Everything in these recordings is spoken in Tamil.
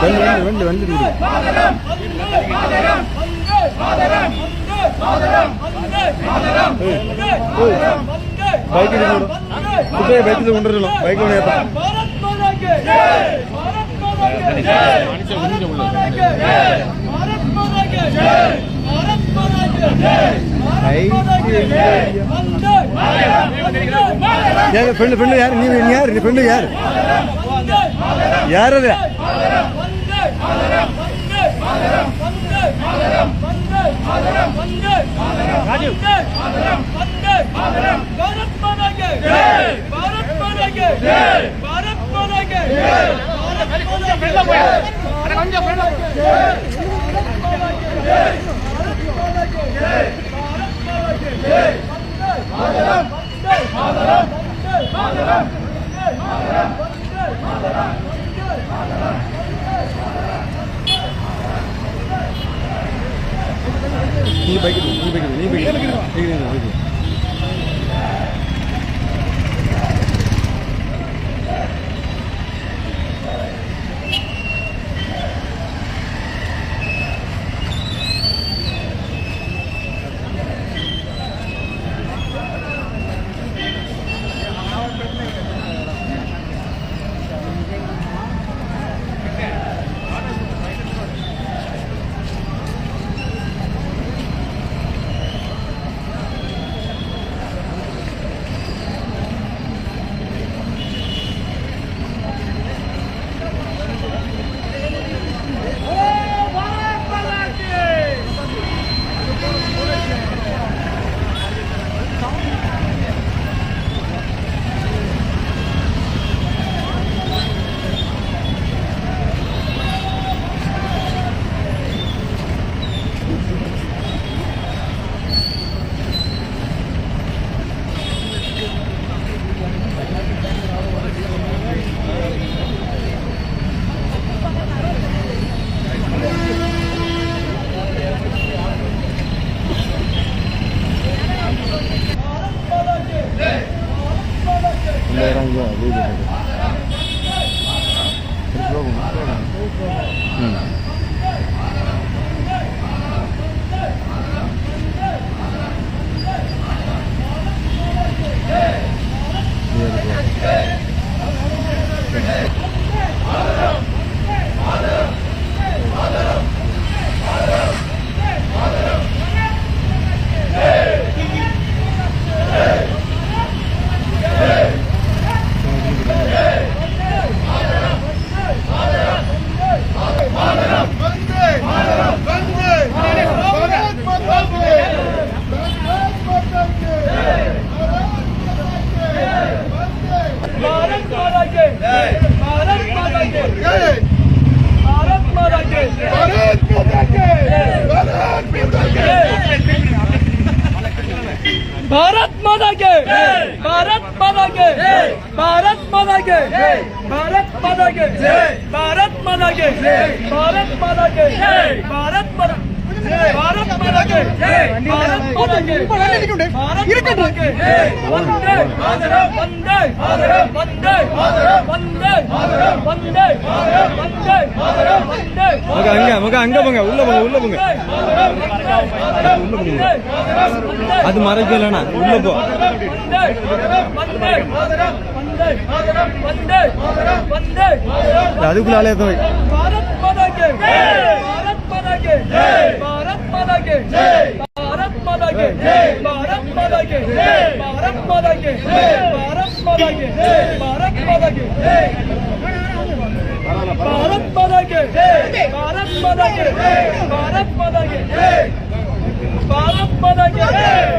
வந்து வந்து பைக் കുട്ടിയെ ബൈക്കിൽ കൊണ്ടുവരണോ ബൈക്ക് കൊണ്ടുപോയപ്പം പെണ്ണു പെണ്ണു യാർ നീ യാർ പെണ്ണു യാർ യാരല്ല மாதரம் மாதரம் மாதரம் மாதரம் 一百个人一百个人一百个一百个 Hey! Hey! भारत माता के भारत माता के भारत माता के भारत माता के भारत माता के भारत माता के भारत माता भारत माता के भारत माता के भारत माता के वंदे वंदे वंदे वंदे वंदे वंदे वंदे மக அங்க மக அங்க போங்க உள்ள போங்க உள்ள போங்க உள்ள போங்க அது மறைக்கலண்ணா உள்ள போ அதுக்குள்ளாலே போய் பாரத் மாதா கே பாரத் மாதா கே भारत माता के भारत माता के भारत माता के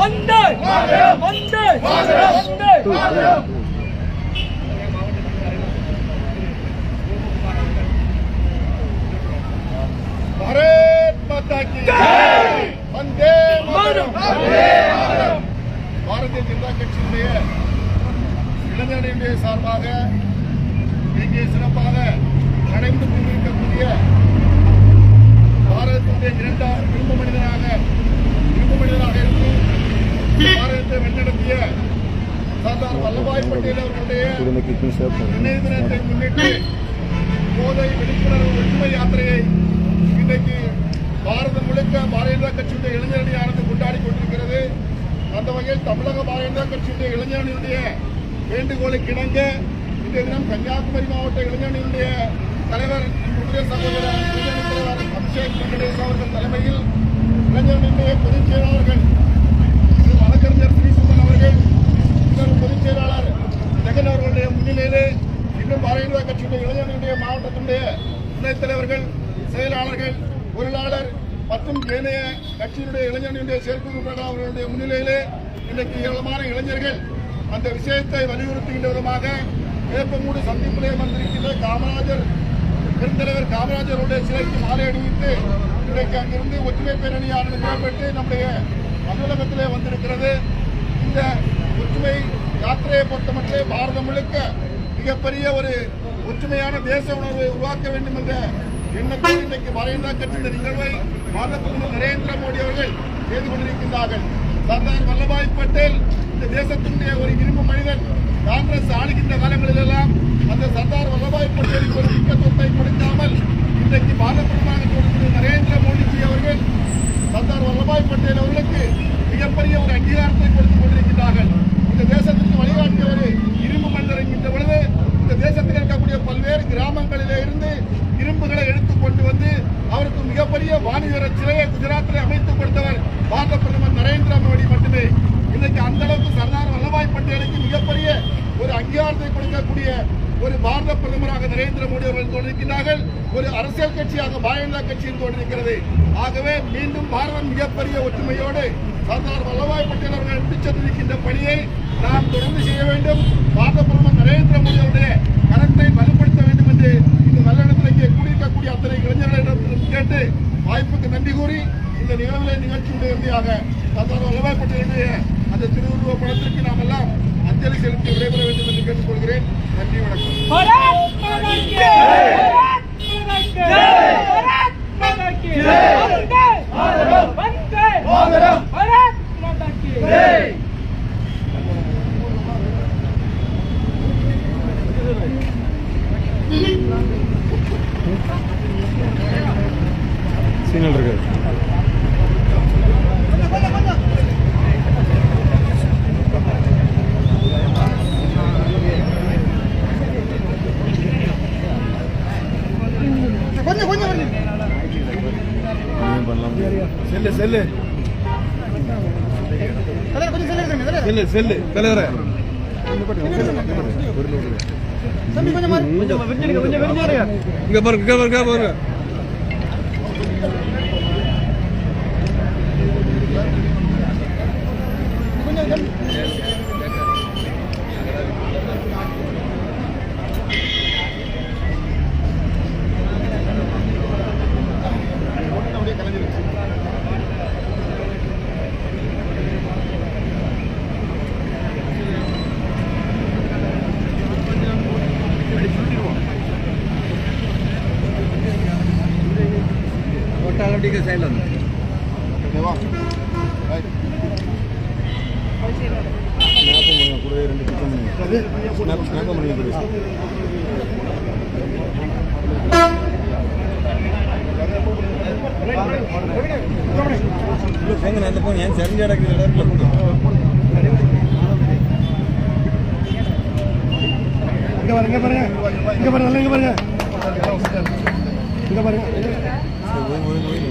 வந்தே! வந்தே! வந்தே! பாரத் மாதா கி ஜெய்! வந்தே மாதரம்! வந்தே மாதரம்! பாரதிய ஜனதா கட்சியினுடைய இளைஞர்களுடைய சார்பாக இங்கே சிறப்பாக நடைபெற்று கொண்டிருக்கக்கூடிய பாரதத்தினுடைய இரண்டாம் விரும்ப மனிதனாக விரும்ப மனிதனாக இருக்கும் பாரதத்தை வழிநடத்திய சர்தார் வல்லபாய் பட்டேல் அவர்களுடைய நினைவு தினத்தை முன்னிட்டு போதை விழிப்புணர்வு ஒற்றுமை யாத்திரையை இன்றைக்கு பாரதம் முழுக்க பாரதிய ஜனதா கட்சியுடைய இளைஞரணியானது கொண்டாடி கொண்டிருக்கிறது. அந்த வகையில் தமிழக பாரதிய ஜனதா கட்சியுடைய இளைஞரணியுடைய வேண்டுகோளுக்கு இணங்க இன்றைய தினம் கன்னியாகுமரி மாவட்ட இளைஞரணியுடைய தலைவர் நம்முடைய சகோதரர் இளைஞரணி தலைவர் அபிஷேக் வெங்கடேஷ் அவர்கள் தலைமையில் இளைஞரணியுடைய பொதுச் செயலாளர்கள் திரு வழக்கறிஞர் ஸ்ரீசுந்தன் அவர்கள் இன்னொரு பொதுச் செயலாளர் ஜெகன் அவர்களுடைய முன்னிலையிலே இன்னும் பாரதிய ஜனதா கட்சியுடைய இளைஞர்களுடைய மாவட்டத்தினுடைய துணைத் தலைவர்கள் செயலாளர்கள் பொருளாளர் மற்றும் ஏனைய கட்சியினுடைய இளைஞர்களுடைய செயற்குழு அவர்களுடைய முன்னிலையிலே இன்றைக்கு ஏராளமான இளைஞர்கள் அந்த விஷயத்தை வலியுறுத்துகின்ற விதமாக வேப்பமூடு சந்திப்பிலே வந்திருக்கின்ற காமராஜர் பெருந்தலைவர் காமராஜருடைய சிலைக்கு மாலை அணிவித்து இன்றைக்கு அங்கிருந்து ஒற்றுமை பேரணியானது மேம்பட்டு நம்முடைய அலுவலகத்திலே வந்திருக்கிறது. இந்த ஒற்றுமை யாத்திரையை பொறுத்தமட்டிலே பாரதம் முழுக்க மிகப்பெரிய ஒரு ஒற்றுமையான தேச உணர்வை உருவாக்க வேண்டும் என்ற எண்ணத்தில் இன்றைக்கு பாரதிய ஜனதா கட்சி இந்த நிகழ்வை பாரத பிரதமர் நரேந்திர மோடி அவர்கள் செய்து கொண்டிருக்கின்றார்கள். சர்தார் வல்லபாய் பட்டேல் இந்த தேசத்தினுடைய ஒரு இரும்பு மனிதன். காங்கிரஸ் ஆளுகின்ற காலங்களிலெல்லாம் அந்த சர்தார் வல்லபாய் பட்டேலுக்கு ஒரு முக்கியத்துவத்தை கொடுக்காமல் இன்றைக்கு பாரத பிரதமராக நரேந்திர மோடிஜி அவர்கள் சர்தார் வல்லபாய் பட்டேல் அவர்களுக்கு மிகப்பெரிய ஒரு அங்கீகாரத்தை கொடுத்துக் கொண்டிருக்கிறார்கள் இந்த தேசத்திற்கு வழிகாட்டிய ஒரு இரும்பு மனிதர் என்கின்ற பொழுது இந்த தேசத்தில் இருக்கக்கூடிய பல்வேறு கிராமங்களிலே இருந்து இரும்புகளை எடுத்துக் கொண்டு வந்து அவருக்கு மிகப்பெரிய வாணிகர சிலையை குஜராத்தில் அமைத்துக் கொடுத்தவர் பாரத பிரதமர் நரேந்திர மோடி மட்டுமே இன்னைக்கு அந்த அளவுக்கு சர்தார் வல்லபாய் மிகப்பெரிய ஒரு அங்கீகாரத்தை கொடுக்கக்கூடிய ஒரு பாரத பிரதமராக நரேந்திர மோடி அவர்கள் தோன்றிருக்கிறார்கள் ஒரு அரசியல் கட்சியாக பாரதிய ஜனதா கட்சியில் தோன்றிருக்கிறது ஆகவே மீண்டும் பாரதம் மிகப்பெரிய ஒற்றுமையோடு சர்தார் வல்லபாய் பட்டேல் அவர்கள் பிடிச்செடுக்கின்ற பணியை நாம் தொடர்ந்து செய்ய வேண்டும். பாரத பிரதமர் நரேந்திர மோடி அவருடைய கரத்தை வலுப்படுத்த வேண்டும் என்று இந்த நல்லிடத்தில் இங்கே கூடியிருக்கக்கூடிய அத்தனை இளைஞர்களிடம் கேட்டு வாய்ப்புக்கு நன்றி கூறி இந்த நிகழ்வுகளை நிகழ்ச்சியுடைய இறுதியாக சர்தார் வல்லபாய் பட்டேலுடைய அந்த திருவுருவ படத்திற்கு நாம் எல்லாம் அஞ்சலி செலுத்தி விடைபெற வேண்டும் என்று கேட்டுக்கொள்கிறேன். நன்றி வணக்கம். செல்லு. செல்லு செல்லு தலைவர. இங்க பாருங்க இங்க பாருங்க பாருங்க. கொஞ்சம் ஒட்டாளட்டிக்கு சைடில் வந்து ஓகேவா கூடவே ரெண்டு பண்ணுங்க ஸ்னாப் ஸ்னாப் பண்ணுங்க கூட போங்க நல்ல போங்க ஏன் செறிஞ்ச இடத்துல இடத்துல போங்க இங்க பாருங்க இங்க பாருங்க. இங்க பாருங்க நல்லா இங்க பாருங்க. Kita balik. Saya boleh boleh boleh.